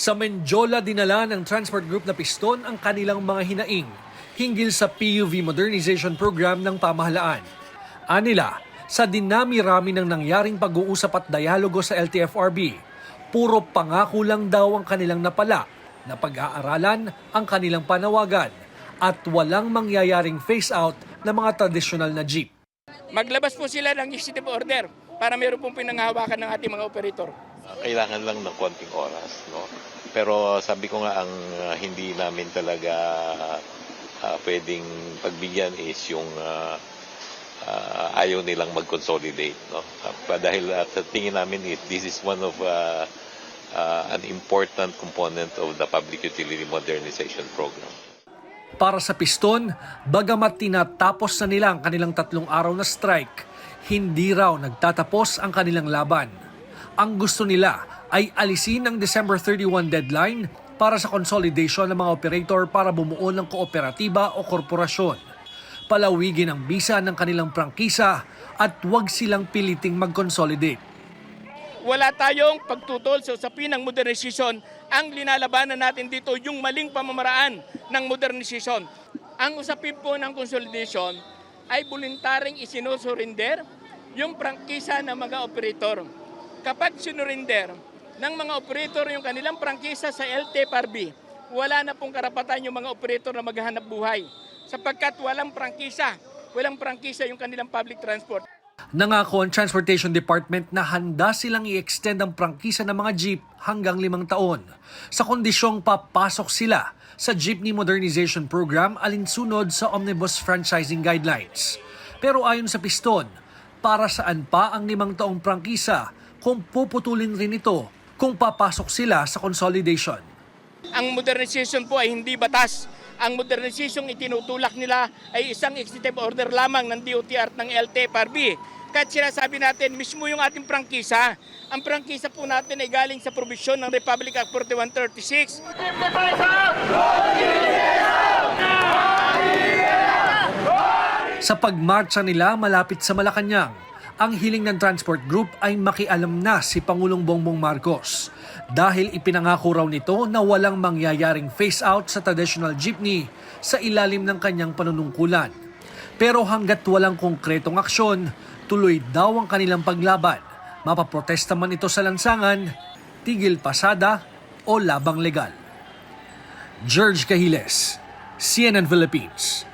Sa Menjola dinala ng Transport Group na piston ang kanilang mga hinaing hinggil sa PUV modernization program ng pamahalaan. Anila, sa dinami-rami ng nangyaring pag-uusap at dialogo sa LTFRB, puro pangako lang daw ang kanilang napala na pag-aaralan ang kanilang panawagan at walang mangyayaring face-out ng mga tradisyonal na jeep. Maglabas po sila ng executive order para meron pong pinanghahawakan ng ating mga operator. Kailangan lang ng konting oras, no? Pero sabi ko nga ang uh, hindi namin talaga uh, pwedeng pagbigyan is yung uh, uh, ayaw nilang mag-consolidate, no? Uh, dahil uh, sa tingin namin is this is one of uh, uh, an important component of the public utility modernization program. Para sa piston, bagamat tinatapos na nila ang kanilang tatlong araw na strike, hindi raw nagtatapos ang kanilang laban. Ang gusto nila ay alisin ang December 31 deadline para sa consolidation ng mga operator para bumuo ng kooperatiba o korporasyon. Palawigin ang bisa ng kanilang prangkisa at huwag silang piliting mag-consolidate. Wala tayong pagtutol sa usapin ng modernization. Ang linalabanan natin dito yung maling pamamaraan ng modernization. Ang usapin po ng consolidation ay voluntaring isinusurinder yung prangkisa ng mga operator. Kapag sinurinder ng mga operator yung kanilang prangkisa sa LTFRB, wala na pong karapatan yung mga operator na maghahanap buhay sapagkat walang prangkisa, walang prangkisa yung kanilang public transport. Nangako ang Transportation Department na handa silang i-extend ang prangkisa ng mga jeep hanggang limang taon sa kondisyong papasok sila sa Jeepney Modernization Program alinsunod sa Omnibus Franchising Guidelines. Pero ayon sa Piston, para saan pa ang limang taong prangkisa kung puputulin rin ito kung papasok sila sa consolidation. Ang modernization po ay hindi batas. Ang modernization itinutulak nila ay isang executive order lamang ng DOTR at ng LTFRB. Kahit sinasabi natin, mismo yung ating prangkisa, ang prangkisa po natin ay galing sa probisyon ng Republic Act 4136. Sa pagmarcha nila malapit sa Malacanang, ang hiling ng Transport Group ay makialam na si Pangulong Bongbong Marcos dahil ipinangako raw nito na walang mangyayaring face-out sa traditional jeepney sa ilalim ng kanyang panunungkulan. Pero hanggat walang konkretong aksyon, tuloy daw ang kanilang paglaban. Mapaprotesta man ito sa lansangan, tigil pasada o labang legal. George Cahiles, CNN Philippines.